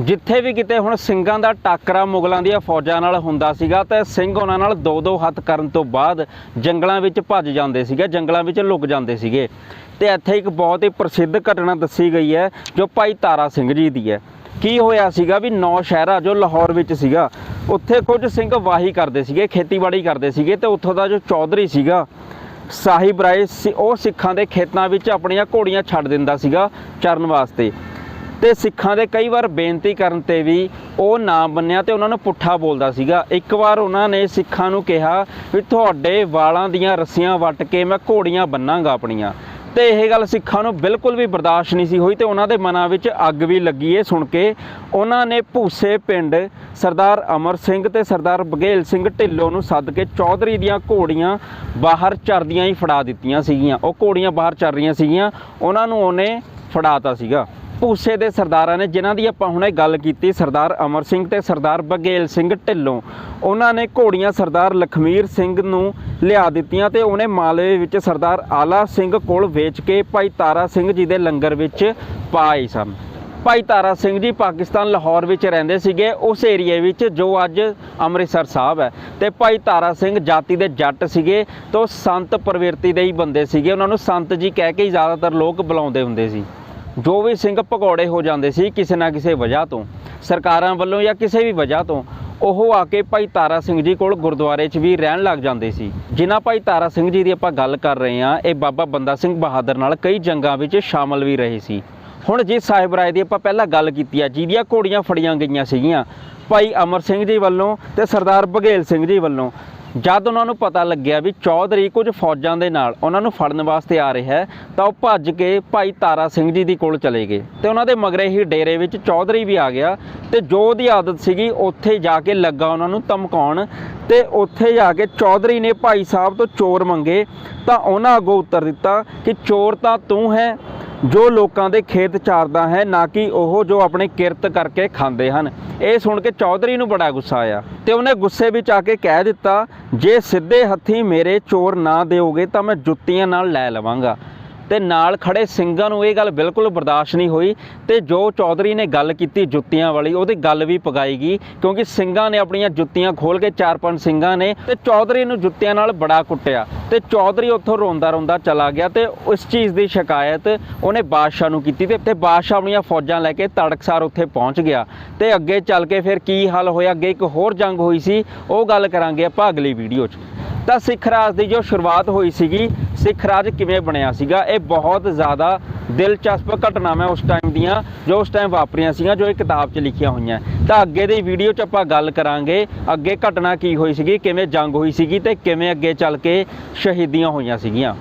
ਜਿੱਥੇ ਵੀ ਕਿਤੇ ਹੁਣ ਸਿੰਘਾਂ ਦਾ ਟਾਕਰਾ ਮੁਗਲਾਂ ਦੀਆਂ ਫੌਜਾਂ ਨਾਲ ਹੁੰਦਾ ਸੀਗਾ ਤੇ ਸਿੰਘ ਉਹਨਾਂ ਨਾਲ ਦੋ ਦੋ ਹੱਥ ਕਰਨ ਤੋਂ ਬਾਅਦ ਜੰਗਲਾਂ ਵਿੱਚ ਭੱਜ ਜਾਂਦੇ ਸੀਗੇ, ਜੰਗਲਾਂ ਵਿੱਚ ਲੁਕ ਜਾਂਦੇ ਸੀਗੇ। ਤੇ ਇੱਥੇ ਇੱਕ ਬਹੁਤ ਹੀ ਪ੍ਰਸਿੱਧ ਘਟਨਾ ਦੱਸੀ ਗਈ ਹੈ, ਜੋ ਭਾਈ ਤਾਰਾ ਸਿੰਘ ਜੀ ਦੀ ਹੈ। ਕੀ ਹੋਇਆ ਸੀਗਾ ਵੀ ਨੌ ਸ਼ਹਿਰਾ ਜੋ ਲਾਹੌਰ ਵਿੱਚ ਸੀਗਾ, ਉੱਥੇ ਕੁਝ ਸਿੰਘ ਵਾਹੀ ਕਰਦੇ ਸੀਗੇ, ਖੇਤੀਬਾੜੀ ਕਰਦੇ ਸੀਗੇ ਤੇ ਉੱਥੋਂ ਦਾ ਜੋ ਚੌਧਰੀ ਸੀਗਾ, ਸਾਹਿਬ ਰਾਏ ਸੀ, ਉਹ ਸਿੱਖਾਂ ਦੇ ਖੇਤਾਂ ਵਿੱਚ ਆਪਣੀਆਂ ਘੋੜੀਆਂ ਛੱਡ ਦਿੰਦਾ ਸੀਗਾ ਚਰਨ ਵਾਸਤੇ। ਤੇ ਸਿੱਖਾਂ ਦੇ ਕਈ ਵਾਰ ਬੇਨਤੀ ਕਰਨ ਤੇ ਵੀ ਉਹ ਨਾ ਮੰਨਿਆ ਤੇ ਉਹਨਾਂ ਨੂੰ ਪੁੱਠਾ ਬੋਲਦਾ ਸੀਗਾ। ਇੱਕ ਵਾਰ ਉਹਨਾਂ ਨੇ ਸਿੱਖਾਂ ਨੂੰ ਕਿਹਾ ਵੀ ਤੁਹਾਡੇ ਵਾਲਾਂ ਦੀਆਂ ਰੱਸੀਆਂ ਵੱਟ ਕੇ ਮੈਂ ਘੋੜੀਆਂ ਬੰਨਾਂਗਾ ਆਪਣੀਆਂ। ਤੇ ਇਹ ਗੱਲ ਸਿੱਖਾਂ ਨੂੰ ਬਿਲਕੁਲ ਵੀ ਬਰਦਾਸ਼ਤ ਨਹੀਂ ਸੀ ਹੋਈ ਤੇ ਉਹਨਾਂ ਦੇ ਮਨਾਂ ਵਿੱਚ ਅੱਗ ਵੀ ਲੱਗੀ ਇਹ ਸੁਣ ਕੇ। ਉਹਨਾਂ ਨੇ ਭੂਸੇ ਪਿੰਡ ਸਰਦਾਰ ਅਮਰ ਸਿੰਘ ਤੇ ਸਰਦਾਰ ਬਘੇਲ ਸਿੰਘ ਢਿੱਲੋਂ ਨੂੰ ਸੱਦ ਕੇ ਚੌਧਰੀ ਦੀਆਂ ਘੋੜੀਆਂ ਬਾਹਰ ਚਰਦੀਆਂ ਹੀ ਫੜਾ ਦਿੱਤੀਆਂ ਸੀਗੀਆਂ। ਉਹ ਘੋੜੀਆਂ ਬਾਹਰ ਚੱਲ ਰਹੀਆਂ ਸੀਗੀਆਂ। ਉਹਨਾਂ ਨੂੰ ਉਹਨੇ ਫੜਾਤਾ ਸੀਗਾ। ਭੂਸੇ ਦੇ ਸਰਦਾਰਾਂ ਨੇ, ਜਿਨ੍ਹਾਂ ਦੀ ਆਪਾਂ ਹੁਣੇ ਗੱਲ ਕੀਤੀ, ਸਰਦਾਰ ਅਮਰ ਸਿੰਘ ਤੇ ਸਰਦਾਰ ਬਘੇਲ ਸਿੰਘ ਢਿੱਲੋਂ। ਉਹਨਾਂ ਨੇ ਘੋੜੀਆਂ ਸਰਦਾਰ ਲਖਮੀਰ ਸਿੰਘ ਨੂੰ ਲਿਆ ਦਿੱਤੀਆਂ ਤੇ ਉਹਨੇ ਮਾਲਵੇ ਵਿੱਚ ਸਰਦਾਰ ਆਲਾ ਸਿੰਘ ਕੋਲ ਵੇਚ ਕੇ ਭਾਈ ਤਾਰਾ ਸਿੰਘ ਜੀ ਦੇ ਲੰਗਰ ਵਿੱਚ ਪਾਏ ਸਨ। ਭਾਈ ਤਾਰਾ ਸਿੰਘ ਜੀ ਪਾਕਿਸਤਾਨ ਲਾਹੌਰ ਵਿੱਚ ਰਹਿੰਦੇ ਸੀਗੇ। ਉਸ ਏਰੀਏ ਵਿੱਚ ਜੋ ਅੱਜ ਅੰਮ੍ਰਿਤਸਰ ਸਾਹਿਬ ਹੈ ਤੇ ਭਾਈ ਤਾਰਾ ਸਿੰਘ ਜਾਤੀ ਦੇ ਜੱਟ ਸੀਗੇ ਤੋਂ ਸੰਤ ਪ੍ਰਵਿਰਤੀ ਦੇ ਹੀ ਬੰਦੇ ਸੀਗੇ। ਉਹਨਾਂ ਨੂੰ ਸੰਤ ਜੀ ਕਹਿ ਕੇ ਹੀ ਜ਼ਿਆਦਾਤਰ ਲੋਕ ਬੁਲਾਉਂਦੇ ਹੁੰਦੇ ਸੀ। ਜੋ ਵੀ ਸਿੰਘ ਭਗੌੜੇ ਹੋ ਜਾਂਦੇ ਸੀ ਕਿਸੇ ਨਾ ਕਿਸੇ ਵਜ੍ਹਾ ਤੋਂ, ਸਰਕਾਰਾਂ ਵੱਲੋਂ ਜਾਂ ਕਿਸੇ ਵੀ ਵਜ੍ਹਾ ਤੋਂ, ਉਹ ਆ ਕੇ ਭਾਈ ਤਾਰਾ ਸਿੰਘ ਜੀ ਕੋਲ ਗੁਰਦੁਆਰੇ 'ਚ ਵੀ ਰਹਿਣ ਲੱਗ ਜਾਂਦੇ ਸੀ। ਜਿਨ੍ਹਾਂ ਭਾਈ ਤਾਰਾ ਸਿੰਘ ਜੀ ਦੀ ਆਪਾਂ ਗੱਲ ਕਰ ਰਹੇ ਹਾਂ, ਇਹ ਬਾਬਾ ਬੰਦਾ ਸਿੰਘ ਬਹਾਦਰ ਨਾਲ ਕਈ ਜੰਗਾਂ ਵਿੱਚ ਸ਼ਾਮਲ ਵੀ ਰਹੇ ਸੀ। ਹੁਣ ਜੀ ਸਾਹਿਬ ਰਾਏ ਦੀ ਆਪਾਂ ਪਹਿਲਾਂ ਗੱਲ ਕੀਤੀ ਆ, ਜਿਹਦੀਆਂ ਘੋੜੀਆਂ ਫੜੀਆਂ ਗਈਆਂ ਸੀਗੀਆਂ, ਭਾਈ ਅਮਰ ਸਿੰਘ ਜੀ ਵੱਲੋਂ ਤੇ ਸਰਦਾਰ ਬਘੇਲ ਸਿੰਘ ਜੀ ਵੱਲੋਂ। ਜਦ ਉਹਨਾਂ ਨੂੰ ਪਤਾ ਲੱਗਿਆ ਵੀ ਚੌਧਰੀ ਕੁਝ ਫੌਜਾਂ ਦੇ ਨਾਲ ਉਹਨਾਂ ਨੂੰ ਫੜਨ ਵਾਸਤੇ ਆ ਰਿਹਾ ਹੈ, ਤਾਂ ਉਹ ਭੱਜ ਕੇ ਭਾਈ ਤਾਰਾ ਸਿੰਘ ਜੀ ਦੀ ਕੋਲ ਚਲੇ ਗਏ। ਤੇ ਉਹਨਾਂ ਦੇ ਮਗਰੇ ਹੀ ਡੇਰੇ ਵਿੱਚ ਚੌਧਰੀ ਵੀ ਆ ਗਿਆ ਤੇ ਜੋ ਉਹਦੀ ਆਦਤ ਸੀਗੀ ਉੱਥੇ ਜਾ ਕੇ ਲੱਗਾ ਉਹਨਾਂ ਨੂੰ ਧਮਕਾਉਣ। ਤੇ ਉੱਥੇ ਜਾ ਕੇ ਚੌਧਰੀ ਨੇ ਭਾਈ ਸਾਹਿਬ ਤੋਂ ਚੋਰ ਮੰਗੇ, ਤਾਂ ਉਹਨਾਂ ਅੱਗੋਂ ਉੱਤਰ ਦਿੱਤਾ ਕਿ ਚੋਰ ਤਾਂ ਤੂੰ ਹੈ ਜੋ ਲੋਕਾਂ ਦੇ ਖੇਤ ਚਾਰਦਾ ਹੈ, ਨਾ ਕਿ ਉਹ ਜੋ ਆਪਣੇ ਕਿਰਤ ਕਰਕੇ ਖਾਂਦੇ ਹਨ। ਇਹ ਸੁਣ ਕੇ ਚੌਧਰੀ ਨੂੰ ਬੜਾ ਗੁੱਸਾ ਆਇਆ ਤੇ ਉਹਨੇ ਗੁੱਸੇ ਵਿੱਚ ਆ ਕੇ ਕਹਿ ਦਿੱਤਾ, ਜੇ ਸਿੱਧੇ ਹੱਥੀਂ ਮੇਰੇ ਚੋਰ ਨਾ ਦਿਓਗੇ ਤਾਂ ਮੈਂ ਜੁੱਤੀਆਂ ਨਾਲ ਲੈ ਲਵਾਂਗਾ। ਤੇ ਨਾਲ ਖੜੇ ਸਿੰਘਾਂ ਨੂੰ ਇਹ ਗੱਲ ਬਿਲਕੁਲ ਬਰਦਾਸ਼ਤ ਨਹੀਂ ਹੋਈ ਤੇ ਜੋ ਚੌਧਰੀ ਨੇ ਗੱਲ ਕੀਤੀ ਜੁੱਤੀਆਂ ਵਾਲੀ, ਉਹਦੀ ਗੱਲ ਵੀ ਪਗਾਈ ਗਈ ਕਿਉਂਕਿ ਸਿੰਘਾਂ ਨੇ ਆਪਣੀਆਂ ਜੁੱਤੀਆਂ ਖੋਲ ਕੇ ਚਾਰ ਪੰਜ ਸਿੰਘਾਂ ਨੇ ਤੇ ਚੌਧਰੀ ਨੂੰ ਜੁੱਤੀਆਂ ਨਾਲ ਬੜਾ ਕੁੱਟਿਆ ਤੇ ਚੌਧਰੀ ਉੱਥੋਂ ਰੋਂਦਾ ਰੋਂਦਾ ਚਲਾ ਗਿਆ ਤੇ ਉਸ ਚੀਜ਼ ਦੀ ਸ਼ਿਕਾਇਤ ਉਹਨੇ ਬਾਦਸ਼ਾਹ ਨੂੰ ਕੀਤੀ ਤੇ ਬਾਦਸ਼ਾਹ ਆਪਣੀਆਂ ਫੌਜਾਂ ਲੈ ਕੇ ਤੜਕਸਾਰ ਉੱਥੇ ਪਹੁੰਚ ਗਿਆ ਤੇ ਅੱਗੇ ਚੱਲ ਕੇ ਫਿਰ ਕੀ ਹੱਲ ਹੋਇਆ, ਅੱਗੇ ਇੱਕ ਹੋਰ ਜੰਗ ਹੋਈ ਸੀ, ਉਹ ਗੱਲ ਕਰਾਂਗੇ ਆਪਾਂ ਅਗਲੀ ਵੀਡੀਓ 'ਚ। ਤਾਂ ਸਿੱਖ ਰਾਜ ਦੀ ਜੋ ਸ਼ੁਰੂਆਤ ਹੋਈ ਸੀਗੀ ਸਿੱਖ ਰਾਜ ਕਿਵੇਂ ਬਣਿਆ ਸੀਗਾ? ਇਹ ਬਹੁਤ ਜ਼ਿਆਦਾ ਦਿਲਚਸਪ ਘਟਨਾਵਾਂ ਉਸ ਟਾਈਮ ਦੀਆਂ, ਜੋ ਉਸ ਟਾਈਮ ਵਾਪਰੀਆਂ ਸੀਗੀਆਂ, ਜੋ ਇਹ ਕਿਤਾਬ 'ਚ ਲਿਖੀਆਂ ਹੋਈਆਂ। ਤਾਂ ਅੱਗੇ ਦੀ ਵੀਡੀਓ 'ਚ ਆਪਾਂ ਗੱਲ ਕਰਾਂਗੇ, ਅੱਗੇ ਘਟਨਾ ਕੀ ਹੋਈ ਸੀਗੀ, ਕਿਵੇਂ ਜੰਗ ਹੋਈ ਸੀਗੀ ਤੇ ਕਿਵੇਂ ਅੱਗੇ ਚੱਲ ਕੇ ਸ਼ਹੀਦੀਆਂ ਹੋਈਆਂ ਸੀਗੀਆਂ।